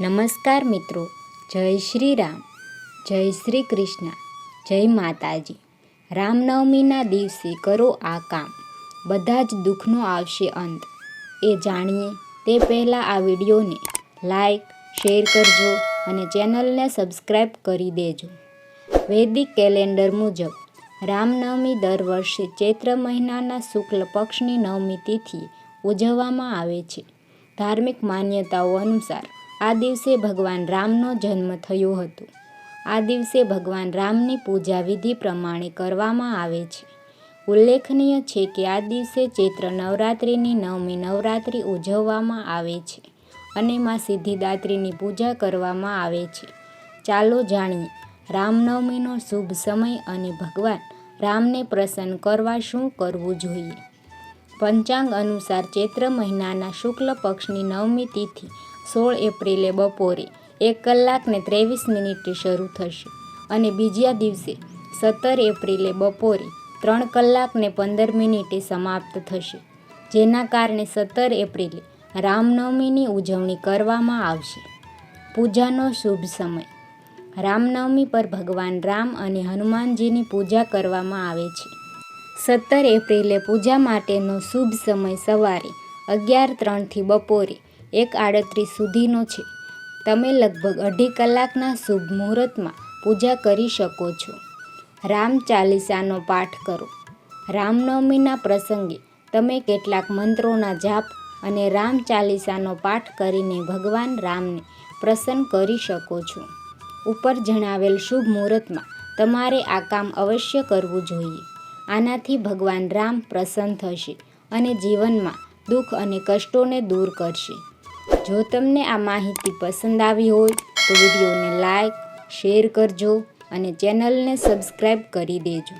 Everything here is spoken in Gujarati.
નમસ્કાર મિત્રો, જય શ્રી રામ જય શ્રી કૃષ્ણ, જય માતાજી. રામનવમીના દિવસે કરો આ કામ. બધા જ દુઃખનો આવશે અંત. એ જાણીએ તે પહેલાં આ વિડીયોને લાઈક, શેર કરજો અને ચેનલને સબસ્ક્રાઈબ કરી દેજો. વૈદિક કેલેન્ડર મુજબ, રામનવમી દર વર્ષે ચૈત્ર મહિનાના શુક્લ પક્ષની નવમી તિથિ ઉજવવામાં આવે છે. ધાર્મિક માન્યતાઓ અનુસાર આ દિવસે ભગવાન રામનો જન્મ થયો હતો. આ દિવસે ભગવાન રામની પૂજા વિધિ પ્રમાણે કરવામાં આવે છે. ઉલ્લેખનીય છે કે આ દિવસે ચૈત્ર નવરાત્રિની નવમી નવરાત્રિ ઉજવવામાં આવે છે અને માં સિદ્ધિદાત્રીની પૂજા કરવામાં આવે છે. ચાલો જાણીએ, રામનવમીનો શુભ સમય અને ભગવાન રામને પ્રસન્ન કરવા શું કરવું જોઈએ? પંચાંગ અનુસાર ચૈત્ર મહિનાના શુક્લ પક્ષની નવમી તિથિ સોળ એપ્રિલે બપોરે એક કલાક ને ત્રેવીસ મિનિટે શરૂ થશે અને બીજા દિવસે સત્તર એપ્રિલે બપોરે ત્રણ કલાક ને પંદર મિનિટે સમાપ્ત થશે, જેના કારણે સત્તર એપ્રિલે રામનવમીની ઉજવણી કરવામાં આવશે. પૂજાનો શુભ સમય. રામનવમી પર ભગવાન રામ અને હનુમાનજીની પૂજા કરવામાં આવે છે. સત્તર એપ્રિલે પૂજા માટેનો શુભ સમય સવારે અગિયાર ત્રણથી બપોરે એક આડત્રીસ સુધીનો છે. તમે લગભગ અઢી કલાકના શુભ મુહૂર્તમાં પૂજા કરી શકો છો. રામ ચાલીસાનો પાઠ કરો. રામનવમીના પ્રસંગે તમે કેટલાક મંત્રોના જાપ અને રામ ચાલીસાનો પાઠ કરીને ભગવાન રામને પ્રસન્ન કરી શકો છો. ઉપર જણાવેલ શુભ મુહૂર્તમાં તમારે આ કામ અવશ્ય કરવું જોઈએ. આનાથી ભગવાન રામ પ્રસન્ન થશે અને જીવનમાં દુઃખ અને કષ્ટોને દૂર કરશે. જો તમને આ માહિતી પસંદ આવી હોય તો વિડીયોને લાઈક, શેર કરજો અને ચેનલને સબસ્ક્રાઈબ કરી દેજો.